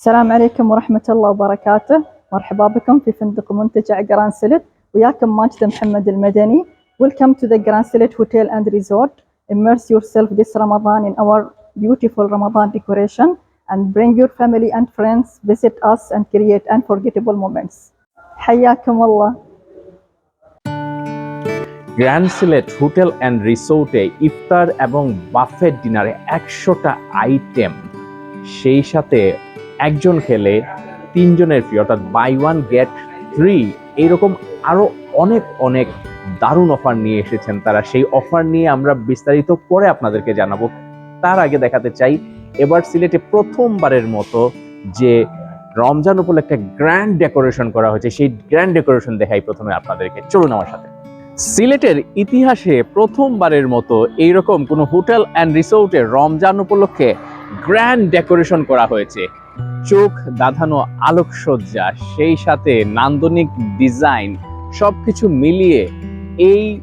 السلام عليكم ورحمة الله وبركاته مرحبا بكم في فندق منتجع جراند سيلت وياكم ماجد محمد المدني Welcome to the Grand Silet Hotel and Resort Immerse yourself this Ramadan in our beautiful Ramadan decoration and bring your family and friends visit us and create unforgettable moments حياكم الله grand Sylhet hotel and রিসোর্টে ইফতার এবং buffet ডিনারে একশোটা item সেই সাথে একজন খেলে তিনজনের free অর্থাৎ বাই ওয়ান গেট থ্রি এইরকম আরও অনেক অনেক দারুণ অফার নিয়ে এসেছেন তারা। সেই অফার নিয়ে আমরা বিস্তারিত পরে আপনাদেরকে জানাব। তার আগে দেখাতে চাই, এবার সিলেটে প্রথমবারের মতো যে রমজান উপলক্ষে গ্র্যান্ড ডেকোরেশন করা হয়েছে, সেই গ্র্যান্ড ডেকোরেশন দেখাই প্রথমে আপনাদেরকে। চলুন আমার সাথে। সিলেটের ইতিহাসে প্রথমবারের মতো এইরকম কোনো হোটেল অ্যান্ড রিসোর্টে রমজান উপলক্ষে গ্র্যান্ড ডেকোরেশন করা হয়েছে। চোখ দাধানো আলোকসজ্জা, সেই সাথে নান্দনিক ডিজাইন, সবকিছু মিলিয়ে এই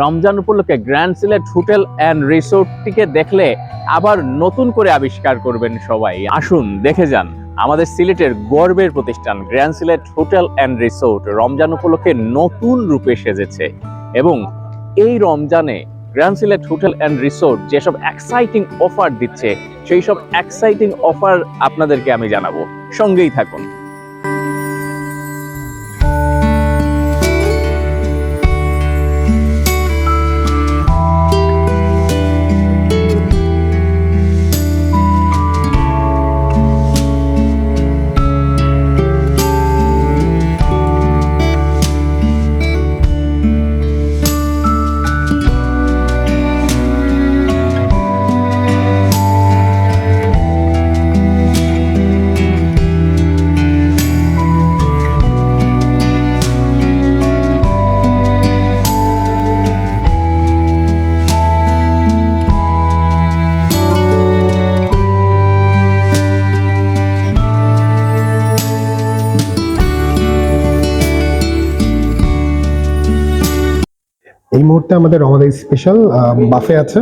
রমজান উপলক্ষে গ্র্যান্ড সিলেট হোটেল অ্যান্ড রিসোর্টটিকে দেখলে আবার নতুন করে আবিষ্কার করবেন সবাই। আসুন, দেখে যান আমাদের সিলেটের গর্বের প্রতিষ্ঠান, grand Sylhet hotel and resort Ramzan উপলক্ষে নতুন রূপে সেজেছে এবং এই রমজানে grand select hotel and resort যেসব এক্সাইটিং অফার দিচ্ছে সেই সব এক্সাইটিং অফার আপনাদেরকে আমি জানাব। সঙ্গেই থাকুন। এই মুহূর্তে আমাদের আমাদের স্পেশাল বাফে আছে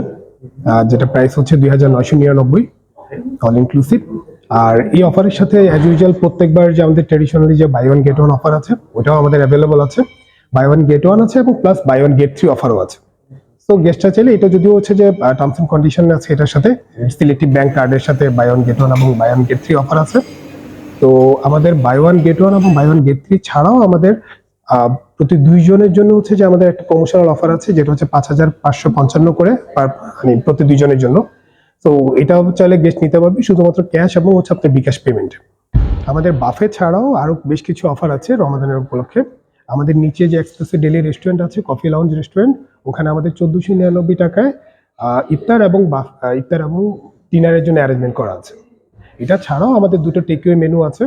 যেটা প্রাইস হচ্ছে দুই হাজার নয়শো নিরানব্বই অল ইনক্লুসিভ আর এই অফারের সাথে অ্যাজ ইউজুয়াল প্রত্যেকবার যে আমাদের ট্রেডিশনালি যে buy one get one offer আছে, ওটাও আমাদের অ্যাভেলেবল আছে। বাই ওয়ান গেট ওয়ান আছে এবং plus buy one get three অফারও আছে। তো গেস্টটা চাইলে, এটা যদিও হচ্ছে যে টার্মস এন্ড কন্ডিশন আছে এটার সাথে সিলেক্টিভ ব্যাংক কার্ডের সাথে বাই ওয়ান গেট ওয়ান এবং buy one get three offer আছে। তো, আমাদের বাই ওয়ান গেট ওয়ান এবং বাই ওয়ান গেট থ্রি ছাড়াও আমাদের প্রতি দুইজনের জন্য হচ্ছে যে আমাদের একটা প্রমোশনাল অফার আছে, যেটা হচ্ছে পাঁচ হাজার পাঁচশো পঞ্চান্ন করে মানে প্রতি দুইজনের জন্য। তো এটা চাইলে গেস্ট নিতে পারবে, শুধুমাত্র ক্যাশ এবং হচ্ছে আপনার বিকাশ পেমেন্ট আমাদের বাফে ছাড়াও আরও বেশ কিছু অফার আছে রমাদানের উপলক্ষে। আমাদের নিচে যে এক্সপ্রেসে ডেলি রেস্টুরেন্ট আছে কফি লাউঞ্জ রেস্টুরেন্ট ওখানে আমাদের চোদ্দোশো নিরানব্বই টাকায় ইফতার এবং ইফতার এবং ডিনারের জন্য অ্যারেঞ্জমেন্ট করা আছে। এটা ছাড়াও আমাদের দুটো টেকওয়ে মেনু আছে।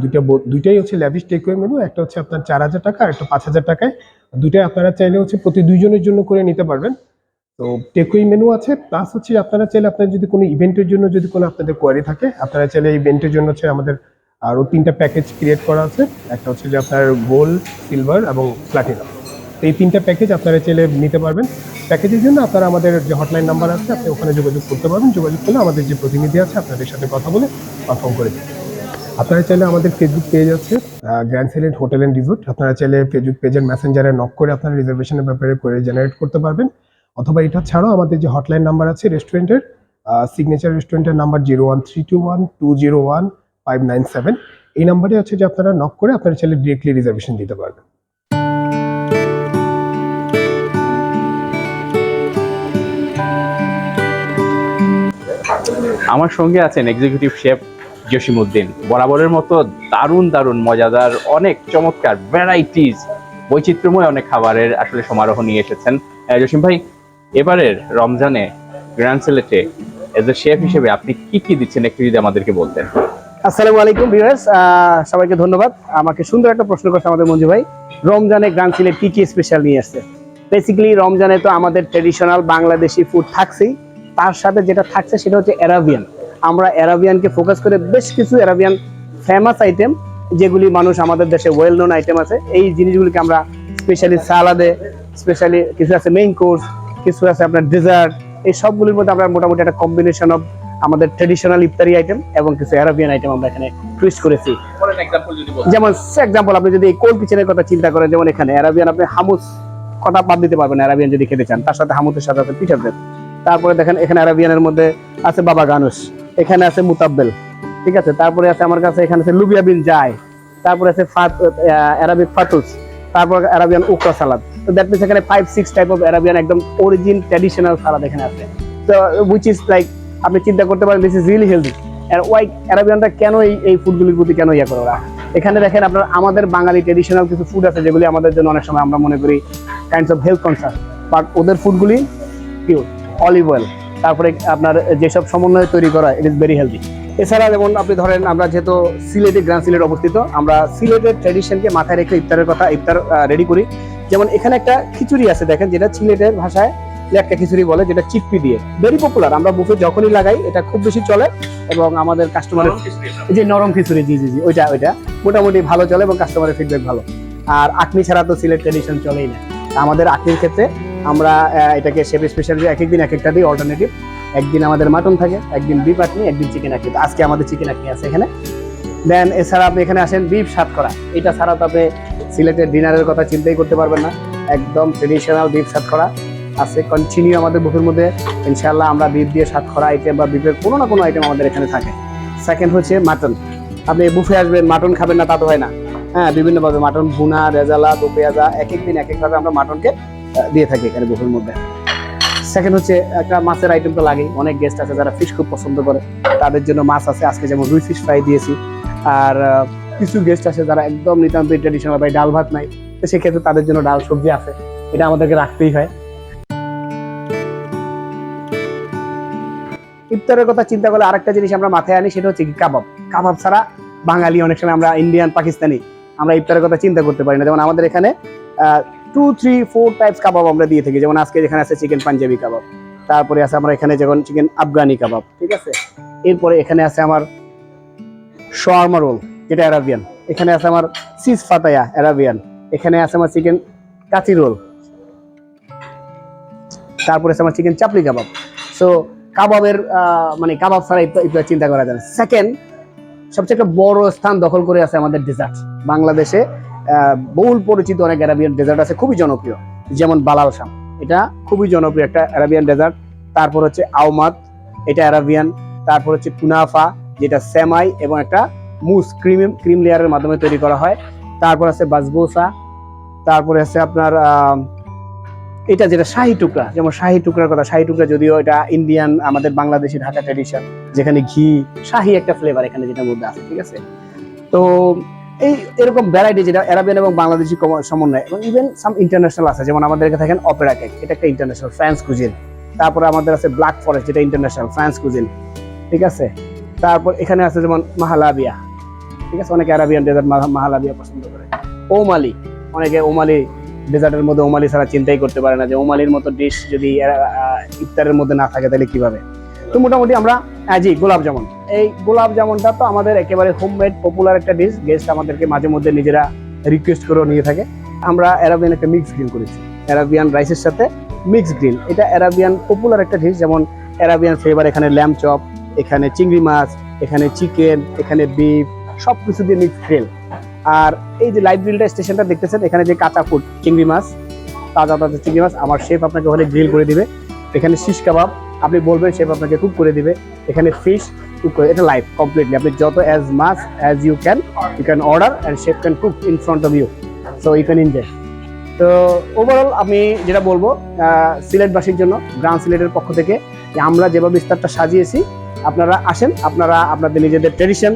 দুইটা দুইটাই হচ্ছে ল্যাভিশ টেকওয়ে মেনু একটা হচ্ছে আপনার চার হাজার টাকা আর একটা পাঁচ হাজার টাকায়। দুইটাই আপনারা চাইলে হচ্ছে প্রতি দুইজনের জন্য করে নিতে পারবেন। তো টেকওয়ে মেনু আছে প্লাস হচ্ছে আপনারা চাইলে আপনার যদি কোনো ইভেন্টের জন্য যদি কোনো আপনাদের কোয়ারি থাকে, আপনারা চাইলে ইভেন্টের জন্য হচ্ছে আমাদের আরও তিনটা প্যাকেজ ক্রিয়েট করা আছে। একটা হচ্ছে যে আপনার গোল্ড সিলভার এবং প্লাটিনাম এই তিনটা প্যাকেজ আপনারা চাইলে নিতে পারবেন। প্যাকেজের জন্য আপনারা আমাদের যে হটলাইন নাম্বার আছে, আপনি ওখানে যোগাযোগ করতে পারবেন। যোগাযোগ করলে আমাদের যে প্রতিনিধি আছে, আপনাদের সাথে কথা বলে কনফার্ম করে দেবেন আপনারা চাইলে আমাদের ফেসবুক পেজ আছে grand Sylhet hotel and resort আপনারা চাইলে ফেসবুক পেজের মেসেঞ্জারে নক করে আপনারা রিজার্ভেশনের ব্যাপারে করে জেনারেট করতে পারবেন। অথবা এটা ছাড়াও আমাদের যে হটলাইন নাম্বার আছে রেস্টুরেন্টের সিগনেচার রেস্টুরেন্টের number zero one three two one two zero one five nine seven এই নাম্বারে হচ্ছে যে আপনারা নক করে আপনারা চাইলে ডিরেক্টলি রিজার্ভেশন দিতে পারবেন। আমার সঙ্গে আছেন এক্সিকিউটিভ শেফ জসিমউদ্দিন। বরাবরের মতো দারুণ দারুণ, মজাদার, অনেক চমৎকার ভ্যারাইটিস বৈচিত্র্যময় অনেক খাবারের আসলে সমারোহ নিয়ে এসেছেন। জসিম ভাই, এবারের রমজানে গ্র্যান্ড সিলেটে এজ এ শেফ হিসেবে আপনি কি কি দিচ্ছেন? একটু যদি আমাদেরকে বলতেন। আসসালামু আলাইকুম ভিউয়ার্স সবাইকে ধন্যবাদ। আমাকে সুন্দর একটা প্রশ্ন করছে আমাদের মঞ্জু ভাই। রমজানে গ্রাম সিলেট কি কি স্পেশাল নিয়ে আসছে? বেসিক্যালি রমজানে তো আমাদের ট্রেডিশনাল বাংলাদেশি ফুড থাকছেই। তার সাথে যেটা থাকছে সেটা হচ্ছে অ্যারাবিয়ান আমরা অ্যারাবিয়ানকে ফোকাস করে বেশ কিছু অ্যারাবিয়ান ফেমাস আইটেম যেগুলি মানুষ আমাদের দেশে ওয়েল নোন আইটেম আছে। এই জিনিসগুলিকে আমরা স্পেশালি সালাদে স্পেশালি কিছু আছে মেইন কোর্স কিছু আছে আপনার ডেজার্ট এই সবগুলির মধ্যে আমরা মোটামুটি একটা কম্বিনেশন অফ আমাদের ট্রেডিশনাল ইফতারি আইটেম এবং কিছু অ্যারাবিয়ান আইটেম আমরা এখানে টুইস্ট করেছি। যেমন এক্সাম্পল আপনি যদি এই কোল কিচেনের কথা চিন্তা করেন যেমন এখানে অ্যারাবিয়ান আপনি হামুস কথা বাদ দিতে পারবেন অ্যারাবিয়ান যদি খেতে চান। তার সাথে হামুসের সাথে আছে পিঠা তারপরে দেখেন এখানে অ্যারাবিয়ানের মধ্যে আছে বাবা গানুস এখানে আছে মুতাব্বেল। ঠিক আছে? তারপরে আছে আমার কাছে, এখানে আছে লুবিয়া বিন জাই তারপরে আছে অ্যারাবিক ফাটুস তারপর অ্যারাবিয়ান উকরা সালাদ। তো দ্যাট মিনস এখানে five six type of Arabian একদম অরিজিন ট্র্যাডিশনাল সালাদ এখানে আছে। তো উইচ ইজ লাইক আপনি চিন্তা করতে পারেন দিস ইজ রিয়েলি হেলদি আর ওয়াই অ্যারাবিয়ানরা কেন এই এই ফুডগুলির প্রতি কেন ইয়া করে ওরা? এখানে দেখেন আপনার, আমাদের বাঙালি ট্রেডিশনাল কিছু ফুড আছে যেগুলি আমাদের জন্য অনেক সময় আমরা মনে করি kinds of health concern but ওদের ফুডগুলি পিওর অলিভ অয়েল তারপরে আপনার যেসব সমন্বয়ে তৈরি করা ইট ইজ ভেরি হেলদি এছাড়া যেমন আপনি ধরেন আমরা যেহেতু সিলেটে গ্রান্ড সিলেট অবস্থিত আমরা সিলেটের ট্র্যাডিশনকে মাথায় রেখে ইফতারের কথা ইফতার রেডি করি। যেমন এখানে একটা খিচুড়ি আছে দেখেন যেটা সিলেটের ভাষায় লেটকা খিচুড়ি বলে যেটা চিকপি দিয়ে। ভেরি পপুলার আমরা বুফে যখনই লাগাই এটা খুব বেশি চলে এবং আমাদের কাস্টমারের যে নরম খিচুড়ি জি জি জি ওইটা ওইটা। মোটামুটি ভালো চলে এবং কাস্টমারের ফিডব্যাক ভালো। আর আকনি ছাড়া তো সিলেট ট্রেডিশন চলেই না। আমাদের আকনির ক্ষেত্রে আমরা এটাকে শেফ স্পেশাল এক একদিন এক একটা দিই অল্টারনেটিভ একদিন আমাদের মাটন থাকে, একদিন বিফ আকনি একদিন চিকেন আকনি আজকে আমাদের চিকেন আকনি আছে এখানে। দেন এছাড়া আপনি এখানে আসেন বিফ সাতকরা এটা ছাড়া তো আপনি সিলেটের ডিনারের কথা চিন্তাই করতে পারবেন না। একদম ট্রেডিশনাল বিফ সাতকরা আছে। কন্টিনিউ আমাদের বুফের মধ্যে ইনশাল্লাহ আমরা বিফ দিয়ে সাত করা আইটেম বা বিফের কোনো না কোনো আইটেম আমাদের এখানে থাকে। সেকেন্ড হচ্ছে মাটন আপনি বুফে আসবেন মাটন খাবেন না, তা তো হয় না। হ্যাঁ বিভিন্নভাবে মাটন, ভুনা, রেজালা দো পেঁয়াজা এক এক দিন এক একভাবে আমরা মাটনকে দিয়ে থাকি এখানে বুফের মধ্যে। সেকেন্ড হচ্ছে, একটা মাছের আইটেম তো লাগেই, অনেক গেস্ট আছে যারা ফিশ খুব পছন্দ করে, তাদের জন্য মাছ আছে, আজকে যেমন রুই ফিশ ফ্রাই দিয়েছি। আর কিছু গেস্ট আছে যারা একদম নিতান্তই ট্রেডিশনাল ভাই ডাল ভাত নাই, তো সেক্ষেত্রে তাদের জন্য ডাল সবজি আছে, এটা আমাদেরকে রাখতেই হয়। ইফতারের কথা চিন্তা করলে আরেকটা জিনিস আমরা মাথায় আনি, সেটা হচ্ছে কাবাব। কাবাব ছাড়া বাঙালি অনেক সময় আমরা ইন্ডিয়ান পাকিস্তানি আমরা ইফতারের কথা চিন্তা করতে পারি না। যেমন আমাদের এখানে টু থ্রি ফোর টাইপস কাবাব আমরা দিয়ে থাকি। যেমন আজকে যেখানে আছে চিকেন পাঞ্জাবি কাবাব তারপরে আছে আমরা এখানে যেমন চিকেন আফগানি কাবাব ঠিক আছে? এরপরে এখানে আছে আমার শোয়ারমা রোল যেটা অ্যারাবিয়ান এখানে আছে আমার সিজ ফাতায়া অ্যারাবিয়ান এখানে আছে আমার চিকেন কাচি রোল তারপরে আছে আমার চিকেন চাপলি কাবাব সো কাবাবের মানে কাবাব ছাড়া চিন্তা করা যায় না। সেকেন্ড সবচেয়ে একটা বড় স্থান দখল করে আছে আমাদের ডেজার্ট বাংলাদেশে বহুল পরিচিত অনেক অ্যারাবিয়ান ডেজার্ট আছে, খুবই জনপ্রিয়। যেমন বালাল শাম এটা খুবই জনপ্রিয় একটা অ্যারাবিয়ান ডেজার্ট তারপর হচ্ছে আওমাদ এটা অ্যারাবিয়ান তারপর হচ্ছে কুনাফা যেটা সেমাই এবং একটা মুস ক্রিম ক্রিম লেয়ারের মাধ্যমে তৈরি করা হয়। তারপর আছে বাসবোসা তারপরে আছে আপনার এটা যেটা শাহী টুকরা, যেমন শাহী টুকরার কথা, শাহী টুকরা যদিও এটা ইন্ডিয়ান আমাদের বাংলাদেশি ঢাকা ট্রেডিশন যেখানে ঘি, শাহী একটা ফ্লেভার এখানে যেটা মধ্যে আছে, ঠিক আছে? তো এই এরকম ভ্যারাইটি যেটা অ্যারাবিয়ান এবং বাংলাদেশি সমন্বয় এবং ইভেন সাম ইন্টারন্যাশনাল আছে, যেমন আমাদের এখানে থাকেন অপেরা কেক এটা একটা ইন্টারন্যাশনাল ফ্রান্স কুজিন তারপরে আমাদের আছে ব্ল্যাক ফরেস্ট যেটা ইন্টারন্যাশনাল ফ্রান্স কুজিন ঠিক আছে? তারপর এখানে আছে যেমন মাহালাবিয়া ঠিক আছে? অনেকে অ্যারাবিয়ান ডেজার্ট মাহালাবিয়া পছন্দ করে। ওমালি অনেকে ওমালি ডেজার্টের মধ্যে ওমালি ছাড়া চিন্তাই করতে পারে না যে ওমালির মতো ডিশ যদি ইফতারের মধ্যে না থাকে তাহলে কীভাবে? তো মোটামুটি আমরা জি গোলাপ জামুন। এই গোলাপ জামুনটা তো আমাদের একেবারে হোমমেড পপুলার একটা ডিশ গেস্ট আমাদেরকে মাঝে মধ্যে নিজেরা রিকোয়েস্ট করেও নিয়ে থাকে। আমরা অ্যারাবিয়ান একটা মিক্স গ্রিল করেছি। অ্যারাবিয়ান রাইসের সাথে মিক্স গ্রিল এটা অ্যারাবিয়ান পপুলার একটা ডিশ যেমন অ্যারাবিয়ান ফ্লেভার এখানে ল্যাম চপ এখানে চিংড়ি মাছ এখানে চিকেন এখানে বিফ সব কিছু দিয়ে মিক্স গ্রিল আর এই যে লাইভ গ্রিলটা স্টেশনটা দেখতেছেন, এখানে যে কাঁচা ফুড চিংড়ি মাছ, তাজা তাজা চিংড়ি মাছ, আমার শেফ আপনাকে ওখানে গ্রিল করে দিবে। এখানে শিশ কাবাব আপনি বলবেন শেফ আপনাকে কুক করে দিবে। এখানে ফিশ কুক করে, এটা লাইভ কমপ্লিটলি আপনি যত as much as you can you can order and chef can cook in front of you so you can enjoy তো ওভারঅল আমি যেটা বলব সিলেটবাসীর জন্য, গ্রাম সিলেটের পক্ষ থেকে আমরা যেভাবে বিস্তারটা সাজিয়েছি, আপনারা আসেন, আপনারা, আপনাদের নিজেদের ট্রেডিশন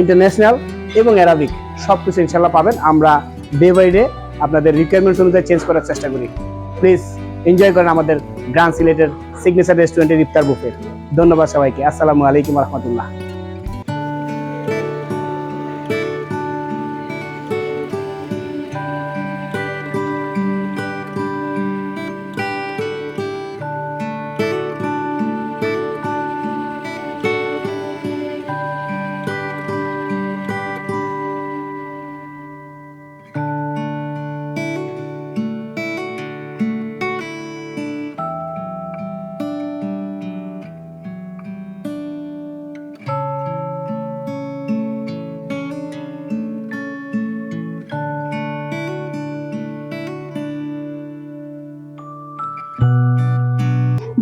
ইন্টারন্যাশনাল এবং অ্যারাবিক সব কিছু ইনশাল্লাহ পাবেন। আমরা ডে বাই ডে আপনাদের রিকোয়ারমেন্টস অনুযায়ী চেঞ্জ করার চেষ্টা করি। প্লিজ এনজয় করেন আমাদের গ্রান্ড সিলেটের সিগনেচার রেস্টুরেন্টের ইফতার বুফে ধন্যবাদ সবাইকে। আসসালামু আলাইকুম রহমতুল্লাহ।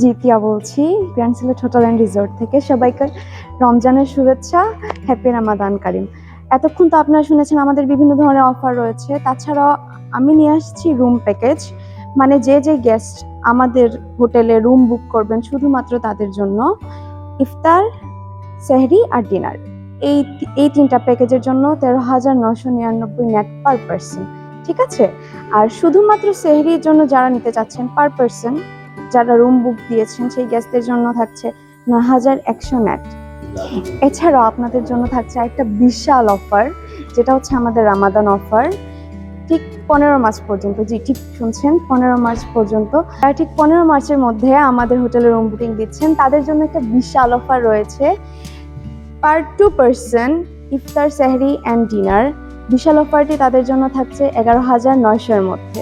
জিতিয়া বলছি grand Sylhet hotel and resort থেকে সবাইকে রমজানের শুভেচ্ছা হ্যাপি রামাদান কারিম এতক্ষণ তো আপনারা শুনেছেন আমাদের বিভিন্ন ধরনের অফার রয়েছে। তাছাড়াও আমি নিয়ে আসছি রুম প্যাকেজ মানে যে যে গেস্ট আমাদের হোটেলে রুম বুক করবেন শুধুমাত্র তাদের জন্য, ইফতার, সেহরি আর ডিনার এই এই তিনটা প্যাকেজের জন্য তেরো হাজার নশো নিরানব্বই নেট পার পার্সন ঠিক আছে? আর শুধুমাত্র সেহরির জন্য যারা নিতে চাচ্ছেন পার পার্সন যারা রুম বুক দিয়েছেন, সেই গেস্টদের জন্য থাকছে নয় হাজার একশো নেট এছাড়াও আপনাদের জন্য থাকছে একটা বিশাল অফার যেটা হচ্ছে আমাদের রামাদান অফার ঠিক পনেরো মার্চ পর্যন্ত, জি, ঠিক শুনছেন, পনেরো মার্চ পর্যন্ত। ঠিক পনেরো মার্চের মধ্যে আমাদের হোটেলে রুম বুকিং দিচ্ছেন। তাদের জন্য একটা বিশাল অফার রয়েছে। পার টু পার্সন ইফতার, সেহরি অ্যান্ড ডিনার বিশাল অফারটি তাদের জন্য থাকছে এগারো হাজার নয়শোর মধ্যে।